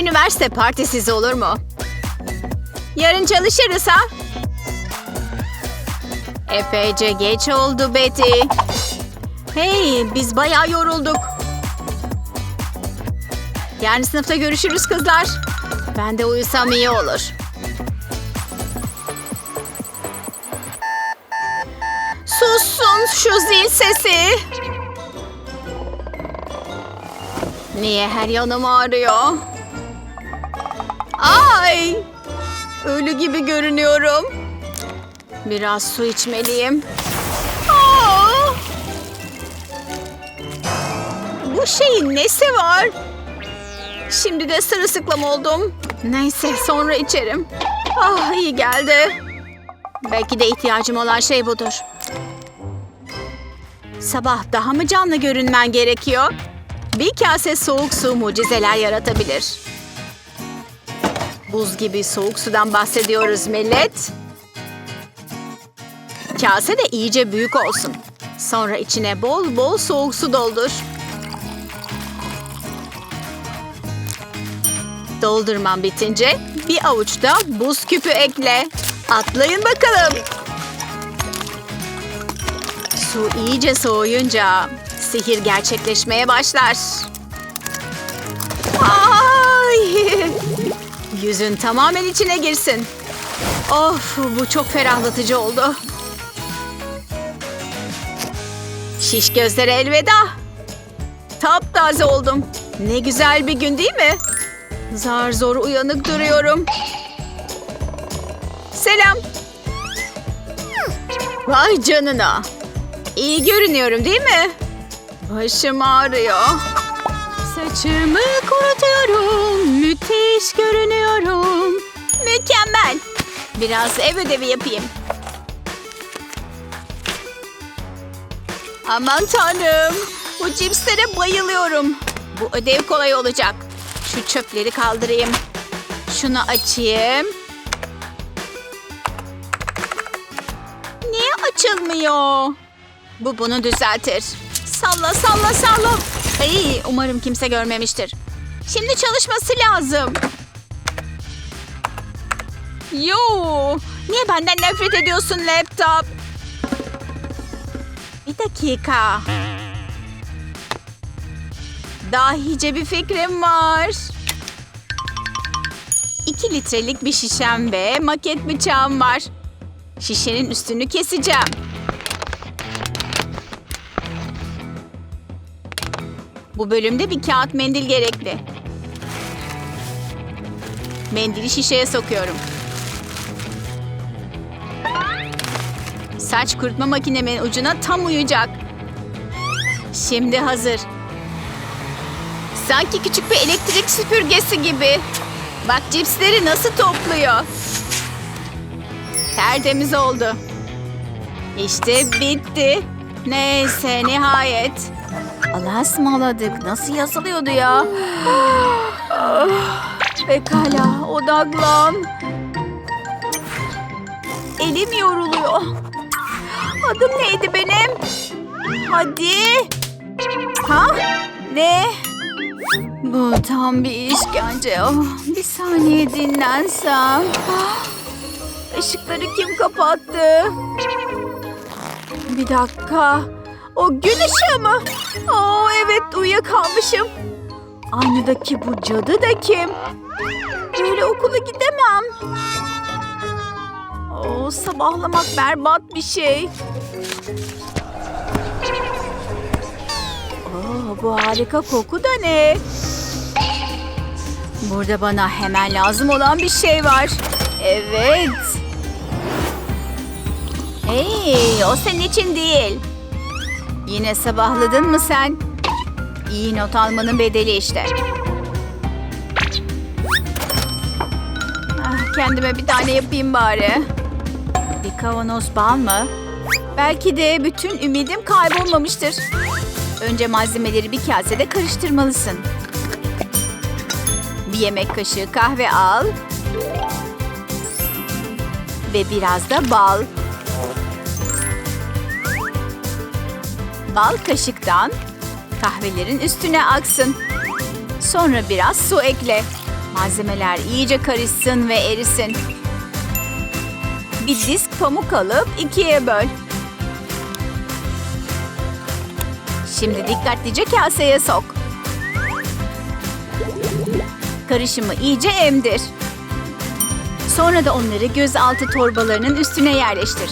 Üniversite partisiz olur mu? Yarın çalışırız ha? Epeyce geç oldu Betty. Hey, biz bayağı yorulduk. Yarın sınıfta görüşürüz kızlar. Ben de uyusam iyi olur. Sussun şu zil sesi. Niye her yanım ağrıyor? Ay! Ölü gibi görünüyorum. Biraz su içmeliyim. Aa! Bu şeyin nesi var? Şimdi de sırılsıklam oldum. Neyse sonra içerim. Ah iyi geldi. Belki de ihtiyacım olan şey budur. Sabah daha mı canlı görünmen gerekiyor? Bir kase soğuk su mucizeler yaratabilir. Buz gibi soğuk sudan bahsediyoruz millet. Kase de iyice büyük olsun. Sonra içine bol bol soğuk su doldur. Doldurmam bitince bir avuç da buz küpü ekle. Atlayın bakalım. Su iyice soğuyunca sihir gerçekleşmeye başlar. Yüzün tamamen içine girsin. Of bu çok ferahlatıcı oldu. Şiş gözlere elveda. Taptaze oldum. Ne güzel bir gün değil mi? Zar zor uyanık duruyorum. Selam. Vay canına. İyi görünüyorum değil mi? Başım ağrıyor. Saçımı kurutuyorum. Müthiş görünüyorum. Mükemmel. Biraz ev ödevi yapayım. Aman tanrım. Bu cipslere bayılıyorum. Bu ödev kolay olacak. Şu çöpleri kaldırayım. Şunu açayım. Niye açılmıyor? Bu bunu düzeltir. Salla salla salla. Ay, umarım kimse görmemiştir. Şimdi çalışması lazım. Yo, niye benden nefret ediyorsun laptop? Bir dakika. Dahice bir fikrim var. 2 litrelik bir şişem ve maket bıçağım var. Şişenin üstünü keseceğim. Bu bölümde bir kağıt mendil gerekli. Mendili şişeye sokuyorum. Saç kurutma makinemin ucuna tam uyacak. Şimdi hazır. Sanki küçük bir elektrik süpürgesi gibi. Bak cipsleri nasıl topluyor. Tertemiz oldu. İşte bitti. Neyse nihayet. Allah'a ısmarladık. Nasıl yazılıyordu ya? Pekala odaklan. Elim yoruluyor. Adım neydi benim? Hadi. Ha? Ne? Bu tam bir işkence. Oh, bir saniye dinlensem. Işıkları kim kapattı? Bir dakika. O gün ışığı mı? Oo evet uyuyakalmışım. Aynadaki bu cadı da kim? Böyle okula gidemem. Oo sabahlamak berbat bir şey. Oo, bu harika koku da ne? Burada bana hemen lazım olan bir şey var. Evet. Hey, o senin için değil. Yine sabahladın mı sen? İyi not almanın bedeli işte. Ah, kendime bir tane yapayım bari. Bir kavanoz bal mı? Belki de bütün ümidim kaybolmamıştır. Önce malzemeleri bir kasede karıştırmalısın. Bir yemek kaşığı kahve al. Ve biraz da bal. Bal kaşıktan kahvelerin üstüne aksın. Sonra biraz su ekle. Malzemeler iyice karışsın ve erisin. Bir disk pamuk alıp ikiye böl. Şimdi dikkatlice kaseye sok. Karışımı iyice emdir. Sonra da onları gözaltı torbalarının üstüne yerleştir.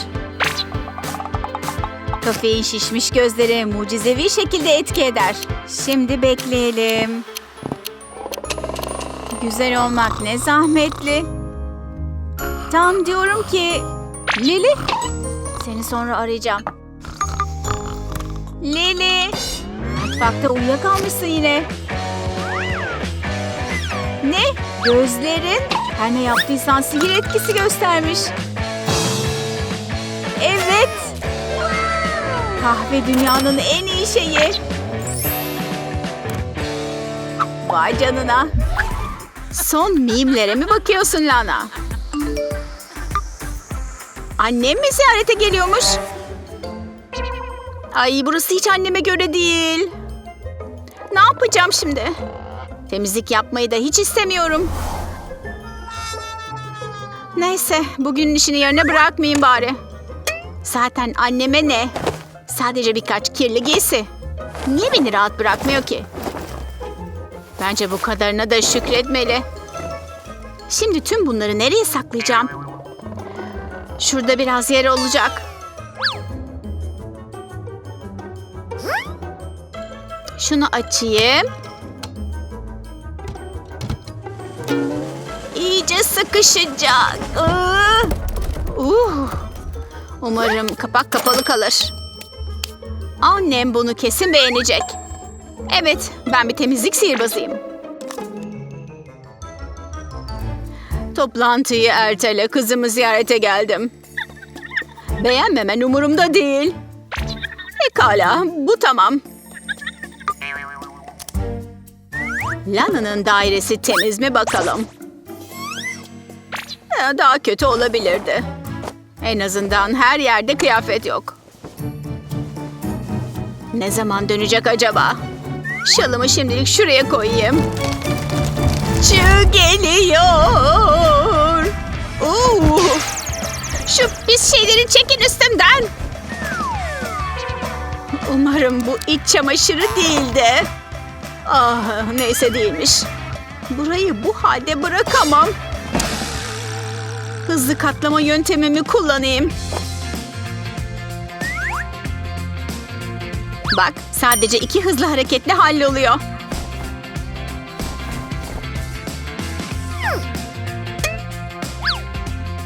Kafein şişmiş gözlere mucizevi şekilde etki eder. Şimdi bekleyelim. Güzel olmak ne zahmetli. Tam diyorum ki... Lili. Seni sonra arayacağım. Lili. Mutfakta uyuyakalmışsın yine. Ne? Gözlerin? Her ne yaptıysan sihir etkisi göstermiş. Kahve dünyanın en iyi şeyi. Vay canına. Son mimlere mi bakıyorsun Lana? Annem mi ziyarete geliyormuş? Ay burası hiç anneme göre değil. Ne yapacağım şimdi? Temizlik yapmayı da hiç istemiyorum. Neyse bugünün işini yerine bırakmayayım bari. Zaten anneme ne? Sadece birkaç kirli giysi. Niye beni rahat bırakmıyor ki? Bence bu kadarına da şükretmeli. Şimdi tüm bunları nereye saklayacağım? Şurada biraz yer olacak. Şunu açayım. İyice sıkışacak. Uh. Umarım kapak kapalı kalır. Annem bunu kesin beğenecek. Evet, ben bir temizlik sihirbazıyım. Toplantıyı ertele, kızımı ziyarete geldim. Beğenmemen umurumda değil. Pekala, bu tamam. Lana'nın dairesi temiz mi bakalım? Ee, Daha kötü olabilirdi. En azından her yerde kıyafet yok. Ne zaman dönecek acaba? Şalımı şimdilik şuraya koyayım. Çığ geliyor. Oo. Şu pis şeyleri çekin üstümden. Umarım bu iç çamaşırı değildi. Ah neyse değilmiş. Burayı bu halde bırakamam. Hızlı katlama yöntemimi kullanayım. Bak sadece iki hızlı hareketle halloluyor.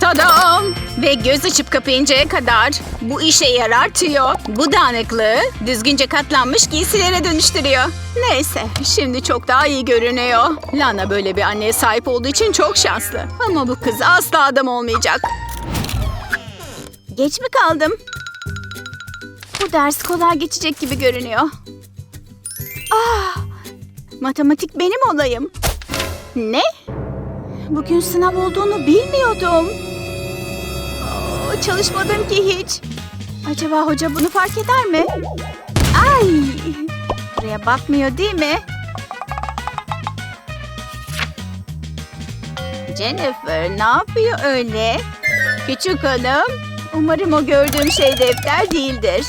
Tadam! Ve göz açıp kapayıncaya kadar bu işe yarar tüyo. Bu dağınıklığı düzgünce katlanmış giysilere dönüştürüyor. Neyse şimdi çok daha iyi görünüyor. Lana böyle bir anneye sahip olduğu için çok şanslı. Ama bu kız asla adam olmayacak. Geç mi kaldım? Bu ders kolay geçecek gibi görünüyor. Ah! Matematik benim olayım. Ne? Bugün sınav olduğunu bilmiyordum. Oo, çalışmadım ki hiç. Acaba hoca bunu fark eder mi? Ay! Buraya bakmıyor değil mi? Jennifer ne yapıyor öyle? Küçük hanım, umarım o gördüğüm şey defter değildir.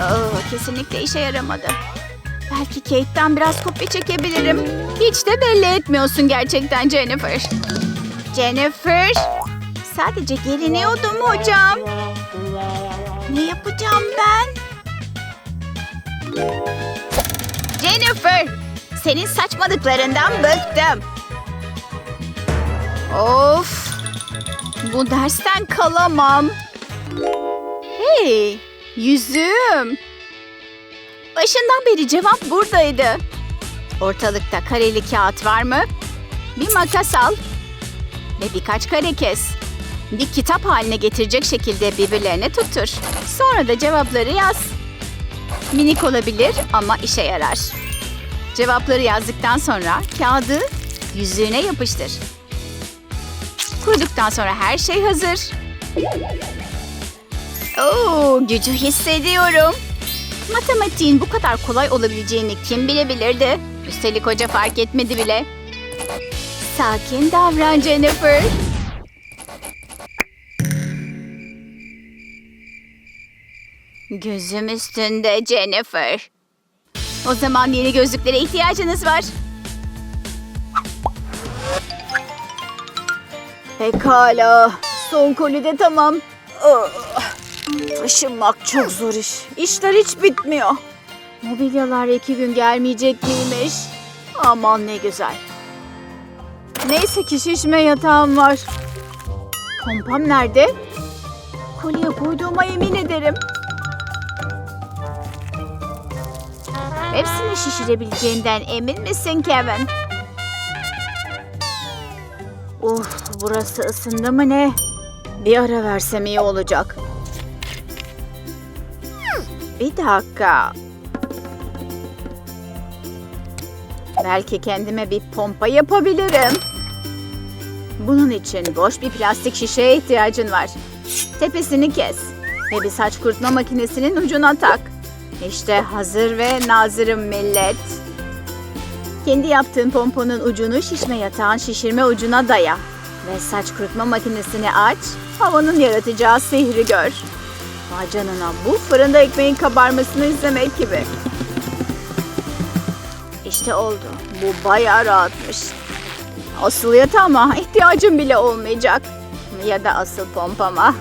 Oo, kesinlikle işe yaramadı. Belki Kate'den biraz kopya çekebilirim. Hiç de belli etmiyorsun gerçekten Jennifer. Jennifer, sadece geriniyordum hocam. Ne yapacağım ben? Jennifer, senin saçmalıklarından bıktım. Of, bu dersten kalamam. Hey, yüzüğüm. Başından beri cevap buradaydı. Ortalıkta kareli kağıt var mı? Bir makas al. Ve birkaç kare kes. Bir kitap haline getirecek şekilde birbirlerine tuttur. Sonra da cevapları yaz. Minik olabilir ama işe yarar. Cevapları yazdıktan sonra kağıdı yüzüğüne yapıştır. Kurduktan sonra her şey hazır. Oo, gücü hissediyorum. Matematiğin bu kadar kolay olabileceğini kim bilebilirdi? Üstelik hoca fark etmedi bile. Sakin davran Jennifer. Gözüm üstünde Jennifer. O zaman yeni gözlüklere ihtiyacınız var. Pekala. Son koli de tamam. Ah, Taşınmak çok zor iş. İşler hiç bitmiyor. Mobilyalar iki gün gelmeyecek miymiş? Aman ne güzel. Neyse ki şişme yatağım var. Pompam nerede? Kolye koyduğuma yemin ederim. Hepsini şişirebileceğinden emin misin Kevin? Of burası ısındı mı ne? Bir ara versem iyi olacak. Bir dakika. Belki kendime bir pompa yapabilirim. Bunun için boş bir plastik şişeye ihtiyacın var. Tepesini kes ve bir saç kurutma makinesinin ucuna tak. İşte hazır ve nazırım millet. Kendi yaptığın pomponun ucunu şişme yatağın şişirme ucuna daya. Ve saç kurutma makinesini aç, havanın yaratacağı sihri gör. Vay canına bu fırında ekmeğin kabarmasını izlemek gibi. İşte oldu. Bu bayağı rahatmış. Asıl yatağıma ihtiyacım bile olmayacak. Ya da asıl pompama.